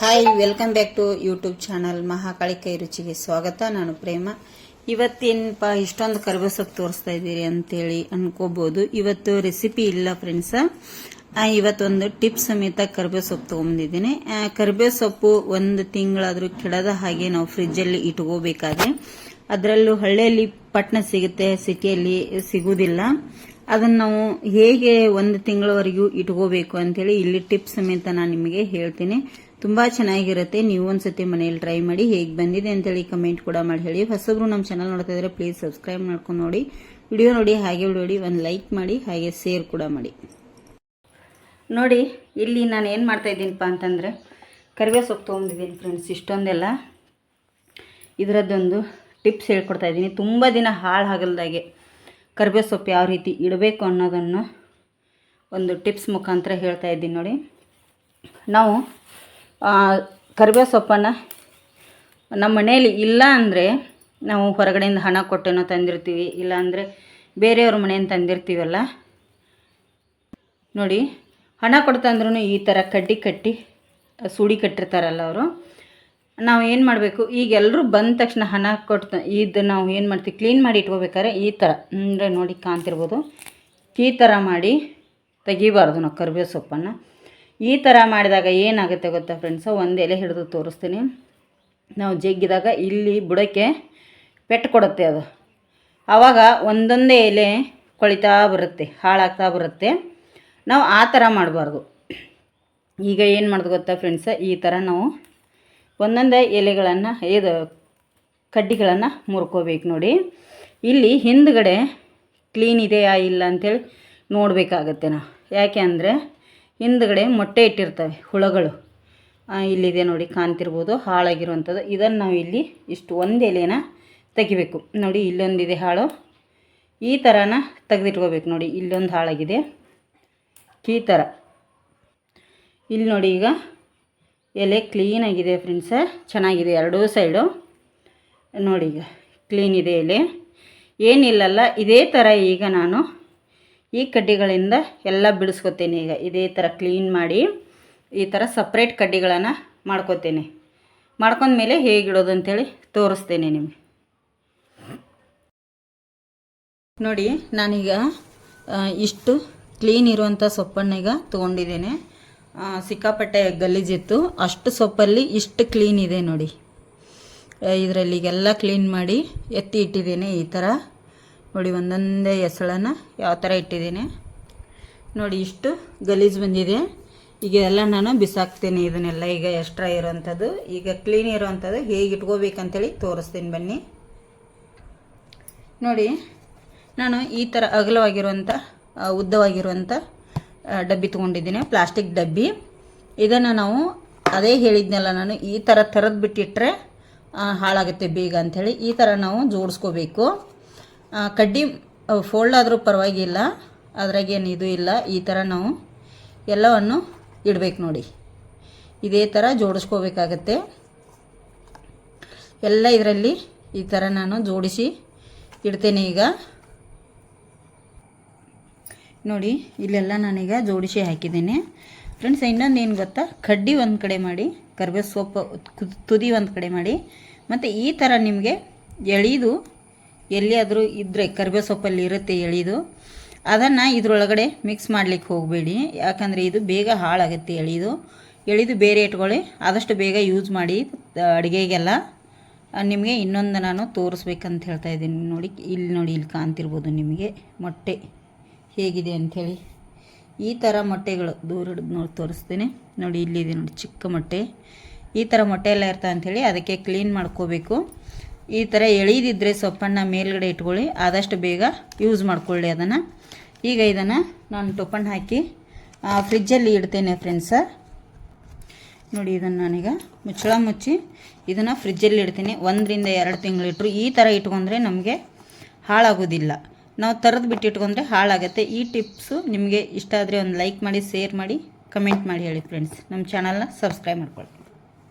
Hi welcome back to YouTube channel Mahakali ಕೈ ರುಚಿಗೆ ಸ್ವಾಗತ. ನಾನು ಪ್ರೇಮ. ಇವತ್ತೇನಪ್ಪ ಇಷ್ಟೊಂದು ಕರ್ಬೇವು ಸೊಪ್ಪು ತೋರಿಸ್ತಾ ಇದ್ದೀರಿ ಅಂತೇಳಿ ಅನ್ಕೋಬಹುದು ಇವತ್ತು ರೆಸಿಪಿ ಇಲ್ಲ ಫ್ರೆಂಡ್ಸ್ ಇವತ್ತೊಂದು ಟಿಪ್ ಸಮೇತ ಕರ್ಬೇವು ಸೊಪ್ಪು ತೊಗೊಂಡಿದ್ದೀನಿ ಕರ್ಬೇವು ಸೊಪ್ಪು ಒಂದು ತಿಂಗಳಾದ್ರೂ ಕೆಡದ ಹಾಗೆ ನಾವು ಫ್ರಿಜ್ಜಲ್ಲಿ ಇಟ್ಕೋಬೇಕಾದ್ರೆ ಅದರಲ್ಲೂ ಹಳ್ಳಿಯಲ್ಲಿ ಪಟ್ನ ಸಿಗುತ್ತೆ, ಸಿಟಿಯಲ್ಲಿ ಸಿಗುವುದಿಲ್ಲ ಅದನ್ನ ನಾವು ಹೇಗೆ ಒಂದು ತಿಂಗಳವರೆಗೂ ಇಟ್ಕೋಬೇಕು ಅಂತೇಳಿ ಇಲ್ಲಿ ಟಿಪ್ಸ್ ಸಮೇತ ನಾನು ನಿಮಗೆ ಹೇಳ್ತೀನಿ. ತುಂಬಾ ಚೆನ್ನಾಗಿರುತ್ತೆ. ನೀವು ಒಂದ್ಸತಿ ಮನೆಯಲ್ಲಿ ಟ್ರೈ ಮಾಡಿ ಹೇಗೆ ಬಂದಿದೆ ಅಂತೇಳಿ ಕಮೆಂಟ್ ಕೂಡ ಮಾಡಿ ಹೇಳಿ. ಹೊಸಬ್ರು ನಮ್ಮ ಚಾನಲ್ ನೋಡ್ತಾ ಇದ್ರೆ ಪ್ಲೀಸ್ ಸಬ್ಸ್ಕ್ರೈಬ್ ಮಾಡ್ಕೊಂಡು ನೋಡಿ. ವಿಡಿಯೋ ನೋಡಿ, ಹಾಗೆ ನೋಡಿ, ಒಂದು ಲೈಕ್ ಮಾಡಿ, ಹಾಗೆ ಶೇರ್ ಕೂಡ ಮಾಡಿ. ನೋಡಿ, ಇಲ್ಲಿ ನಾನು ಏನು ಮಾಡ್ತಾ ಇದ್ದೀನಿಪ್ಪ ಅಂತಂದರೆ ಕರಿಬೇವು ಸೊಪ್ಪು ತೊಗೊಂಡಿದ್ದೀನಿ ಫ್ರೆಂಡ್ಸ್ ಇಷ್ಟೊಂದೆಲ್ಲ. ಇದರದ್ದೊಂದು ಟಿಪ್ಸ್ ಹೇಳ್ಕೊಡ್ತಾ ಇದ್ದೀನಿ. ತುಂಬ ದಿನ ಹಾಳು ಆಗಲ್ದಾಗೆ. ಕರಿಬೇವು ಸೊಪ್ಪು ಯಾವ ರೀತಿ ಇಡಬೇಕು ಅನ್ನೋದನ್ನು ಒಂದು ಟಿಪ್ಸ್ ಮುಖಾಂತರ ಹೇಳ್ತಾ ಇದ್ದೀನಿ ನೋಡಿ. ನಾವು ಕರಿಬೇವು ಸೊಪ್ಪನ್ನು ನಮ್ಮ ಮನೆಯಲ್ಲಿ ಇಲ್ಲ ಅಂದರೆ ನಾವು ಹೊರಗಡೆಯಿಂದ ಹಣ ಕೊಟ್ಟೇನೋ ತಂದಿರ್ತೀವಿ, ಇಲ್ಲ ಅಂದರೆ ಬೇರೆಯವ್ರ ಮನೆಯಿಂದ ತಂದಿರ್ತೀವಲ್ಲ. ನೋಡಿ, ಹಣ ಕೊಡ್ತಂದ್ರೂ ಈ ಥರ ಕಡ್ಡಿ ಕಟ್ಟಿ, ಸುಡಿ ಕಟ್ಟಿರ್ತಾರಲ್ಲ ಅವರು. ನಾವು ಏನು ಮಾಡಬೇಕು? ಈಗ ಎಲ್ಲರೂ ಬಂದ ತಕ್ಷಣ ಹಣ ಕೊಟ್ಟು ಇದು ನಾವು ಏನು ಮಾಡ್ತೀವಿ? ಕ್ಲೀನ್ ಮಾಡಿ ಇಟ್ಕೋಬೇಕಾದ್ರೆ ಈ ಥರ ಅಂದರೆ ನೋಡಿ ಕಾಣ್ತಿರ್ಬೋದು. ಈ ಥರ ಮಾಡಿ ತೆಗಿಬಾರ್ದು ನಾವು ಕರಿಬೇವು ಸೊಪ್ಪನ್ನು. ಈ ಥರ ಮಾಡಿದಾಗ ಏನಾಗುತ್ತೆ ಗೊತ್ತಾ ಫ್ರೆಂಡ್ಸ ಒಂದು ಎಲೆ ಹಿಡಿದು ತೋರಿಸ್ತೀನಿ. ನಾವು ಜಗ್ಗಿದಾಗ ಇಲ್ಲಿ ಬುಡಕ್ಕೆ ಪೆಟ್ಟು ಕೊಡುತ್ತೆ ಅದು. ಆವಾಗ ಒಂದೊಂದೇ ಎಲೆ ಕೊಳಿತಾ ಬರುತ್ತೆ, ಹಾಳಾಗ್ತಾ ಬರುತ್ತೆ. ನಾವು ಆ ಥರ ಮಾಡಬಾರ್ದು. ಈಗ ಏನು ಮಾಡೋದು ಗೊತ್ತಾ ಫ್ರೆಂಡ್ಸ ಈ ಥರ ನಾವು ಒಂದೊಂದೇ ಎಲೆಗಳನ್ನು, ಇದು ಕಡ್ಡಿಗಳನ್ನು ಮುರ್ಕೋಬೇಕು ನೋಡಿ. ಇಲ್ಲಿ ಹಿಂದ್ಗಡೆ ಕ್ಲೀನ್ ಇದೆಯಾ ಇಲ್ಲ ಅಂಥೇಳಿ ನೋಡಬೇಕಾಗತ್ತೆ ನಾವು ಯಾಕೆ ಅಂದರೆ ಹಿಂದ್ಗಡೆ ಮೊಟ್ಟೆ ಇಟ್ಟಿರ್ತವೆ ಹುಳಗಳು. ಇಲ್ಲಿದೆ ನೋಡಿ ಕಾಣ್ತಿರ್ಬೋದು, ಹಾಳಾಗಿರುವಂಥದ್ದು. ಇದನ್ನು ನಾವು ಇಲ್ಲಿ ಇಷ್ಟು ಒಂದು ಎಲೆನ ತೆಗಿಬೇಕು. ನೋಡಿ, ಇಲ್ಲೊಂದಿದೆ ಹಾಳು. ಈ ಥರನ ತೆಗೆದಿಟ್ಕೋಬೇಕು ನೋಡಿ, ಇಲ್ಲೊಂದು ಹಾಳಾಗಿದೆ. ಈ ಥರ ಇಲ್ಲಿ ನೋಡಿ ಈಗ ಎಲೆ ಕ್ಲೀನಾಗಿದೆ ಫ್ರೆಂಡ್ಸ ಚೆನ್ನಾಗಿದೆ ಎರಡೂ ಸೈಡು ನೋಡಿ ಈಗ ಕ್ಲೀನ್ ಇದೆ ಎಲೆ. ಏನಿಲ್ಲಲ್ಲ, ಇದೇ ಥರ ಈಗ ನಾನು ಈ ಕಡ್ಡಿಗಳಿಂದ ಎಲ್ಲ ಬಿಡಿಸ್ಕೊತೇನೆ ಈಗ. ಇದೇ ಥರ ಕ್ಲೀನ್ ಮಾಡಿ ಈ ಥರ ಸಪ್ರೇಟ್ ಕಡ್ಡಿಗಳನ್ನು ಮಾಡ್ಕೋತೇನೆ. ಮಾಡ್ಕೊಂಡ್ಮೇಲೆ ಹೇಗಿಡೋದು ಅಂತೇಳಿ ತೋರಿಸ್ತೇನೆ ನಿಮಗೆ. ನೋಡಿ, ನಾನೀಗ ಇಷ್ಟು ಕ್ಲೀನ್ ಇರುವಂಥ ಸೊಪ್ಪನ್ನೀಗ ತೊಗೊಂಡಿದ್ದೇನೆ. ಸಿಕ್ಕಾಪಟ್ಟೆ ಗಲೀಜಿತ್ತು. ಅಷ್ಟು ಸೊಪ್ಪಲ್ಲಿ ಇಷ್ಟು ಕ್ಲೀನ್ ಇದೆ ನೋಡಿ. ಇದರಲ್ಲಿ ಈಗೆಲ್ಲ ಕ್ಲೀನ್ ಮಾಡಿ ಎತ್ತಿ ಇಟ್ಟಿದ್ದೀನಿ ಈ ಥರ ನೋಡಿ, ಒಂದೊಂದೇ ಹೆಸಳನ್ನು ಯಾವ ಥರ ಇಟ್ಟಿದ್ದೀನಿ. ನೋಡಿ, ಇಷ್ಟು ಗಲೀಜು ಬಂದಿದೆ. ಈಗ ಎಲ್ಲ ನಾನು ಬಿಸಾಕ್ತೀನಿ ಇದನ್ನೆಲ್ಲ. ಈಗ ಎಕ್ಸ್ಟ್ರಾ ಇರೋವಂಥದ್ದು ಈಗ ಕ್ಲೀನ್ ಇರೋವಂಥದ್ದು ಹೇಗೆ ಇಟ್ಕೋಬೇಕಂತೇಳಿ ತೋರಿಸ್ತೀನಿ ಬನ್ನಿ. ನೋಡಿ, ನಾನು ಈ ಥರ ಅಗಲವಾಗಿರುವಂಥ ಉದ್ದವಾಗಿರುವಂಥ ಡಬ್ಬಿ ತೊಗೊಂಡಿದ್ದೀನಿ, ಪ್ಲಾಸ್ಟಿಕ್ ಡಬ್ಬಿ. ಇದನ್ನು ನಾವು ಅದೇ ಹೇಳಿದ್ನಲ್ಲ ನಾನು, ಈ ಥರ ಥರದ್ದು ಬಿಟ್ಟಿಟ್ಟರೆ ಹಾಳಾಗುತ್ತೆ ಬೇಗ ಅಂಥೇಳಿ ಈ ಥರ ನಾವು ಜೋಡಿಸ್ಕೋಬೇಕು. ಕಡ್ಡಿ ಫೋಲ್ಡ್ ಆದರೂ ಪರವಾಗಿಲ್ಲ ಅದ್ರಾಗೇನು ಇದು ಇಲ್ಲ, ಈ ಥರ ನಾವು ಎಲ್ಲವನ್ನು ಇಡಬೇಕು ನೋಡಿ. ಇದೇ ಥರ ಜೋಡಿಸ್ಕೋಬೇಕಾಗತ್ತೆ. ಎಲ್ಲ ಇದರಲ್ಲಿ ಈ ಥರ ನಾನು ಜೋಡಿಸಿ ಇಡ್ತೇನೆ ಈಗ. ನೋಡಿ, ಇಲ್ಲೆಲ್ಲ ನಾನೀಗ ಜೋಡಿಸಿ ಹಾಕಿದ್ದೀನಿ. ಫ್ರೆಂಡ್ಸ್, ಇನ್ನೊಂದು ಏನು ಗೊತ್ತಾ? ಕಡ್ಡಿ ಒಂದು ಕಡೆ ಮಾಡಿ ಕರ್ಬೇ ಸೊಪ್ಪು ತುದಿ ಒಂದು ಕಡೆ ಮಾಡಿ. ಮತ್ತು ಈ ಥರ ನಿಮಗೆ ಎಳೀದು, ಎಲ್ಲಿಯಾದರೂ ಇದ್ದರೆ ಕರ್ಬೇ ಸೊಪ್ಪಲ್ಲಿ ಇರುತ್ತೆ ಎಳಿದು, ಅದನ್ನು ಇದರೊಳಗಡೆ ಮಿಕ್ಸ್ ಮಾಡ್ಲಿಕ್ಕೆ ಹೋಗಬೇಡಿ. ಯಾಕಂದರೆ ಇದು ಬೇಗ ಹಾಳಾಗುತ್ತೆ ಎಳಿದು. ಎಳಿದು ಬೇರೆ ಇಟ್ಕೊಳ್ಳಿ. ಆದಷ್ಟು ಬೇಗ ಯೂಸ್ ಮಾಡಿ ಅಡುಗೆಗೆಲ್ಲ. ನಿಮಗೆ ಇನ್ನೊಂದು ನಾನು ತೋರಿಸ್ಬೇಕಂತ ಹೇಳ್ತಾ ಇದ್ದೀನಿ. ನೋಡಿ, ಇಲ್ಲಿ ನೋಡಿ, ಇಲ್ಲಿ ಕಾಣ್ತಿರ್ಬೋದು ನಿಮಗೆ ಮೊಟ್ಟೆ. ಹೇಗಿದೆ ಅಂಥೇಳಿ. ಈ ಥರ ಮೊಟ್ಟೆಗಳು, ದೂರ ಹಿಡಿದು ನೋಡಿ ತೋರಿಸ್ತೀನಿ. ನೋಡಿ ಇಲ್ಲಿದೆ ನೋಡಿ ಚಿಕ್ಕ ಮೊಟ್ಟೆ. ಈ ಥರ ಮೊಟ್ಟೆ ಎಲ್ಲ ಇರ್ತಾ ಅಂಥೇಳಿ ಅದಕ್ಕೆ ಕ್ಲೀನ್ ಮಾಡ್ಕೋಬೇಕು. ಈ ಥರ ಎಳೀದಿದ್ರೆ ಸೊಪ್ಪನ್ನು ಮೇಲ್ಗಡೆ ಇಟ್ಕೊಳ್ಳಿ, ಆದಷ್ಟು ಬೇಗ ಯೂಸ್ ಮಾಡ್ಕೊಳ್ಳಿ ಅದನ್ನು. ಈಗ ಇದನ್ನು ನಾನು ಟೊಪ್ಪಣ್ಣು ಹಾಕಿ ಫ್ರಿಜ್ಜಲ್ಲಿ ಇಡ್ತೇನೆ ಫ್ರೆಂಡ್ಸ ನೋಡಿ ಇದನ್ನು ನಾನೀಗ ಮುಚ್ಚಳ ಮುಚ್ಚಿ ಇದನ್ನು ಫ್ರಿಜ್ಜಲ್ಲಿ ಇಡ್ತೀನಿ. ಒಂದರಿಂದ ಎರಡು ತಿಂಗಳು ಇಟ್ಟರು ಈ ಥರ ಇಟ್ಕೊಂಡ್ರೆ ನಮಗೆ ಹಾಳಾಗೋದಿಲ್ಲ. ನಾವು ತರದು ಬಿಟ್ಟಿಟ್ಕೊಂಡ್ರೆ ಹಾಳಾಗುತ್ತೆ. ಈ ಟಿಪ್ಸು ನಿಮಗೆ ಇಷ್ಟ ಆದರೆ ಒಂದು ಲೈಕ್ ಮಾಡಿ, ಶೇರ್ ಮಾಡಿ, ಕಮೆಂಟ್ ಮಾಡಿ ಹೇಳಿ ಫ್ರೆಂಡ್ಸ್ ನಮ್ಮ ಚಾನಲ್ನ ಸಬ್ಸ್ಕ್ರೈಬ್ ಮಾಡ್ಕೊಳ್ಳಿ.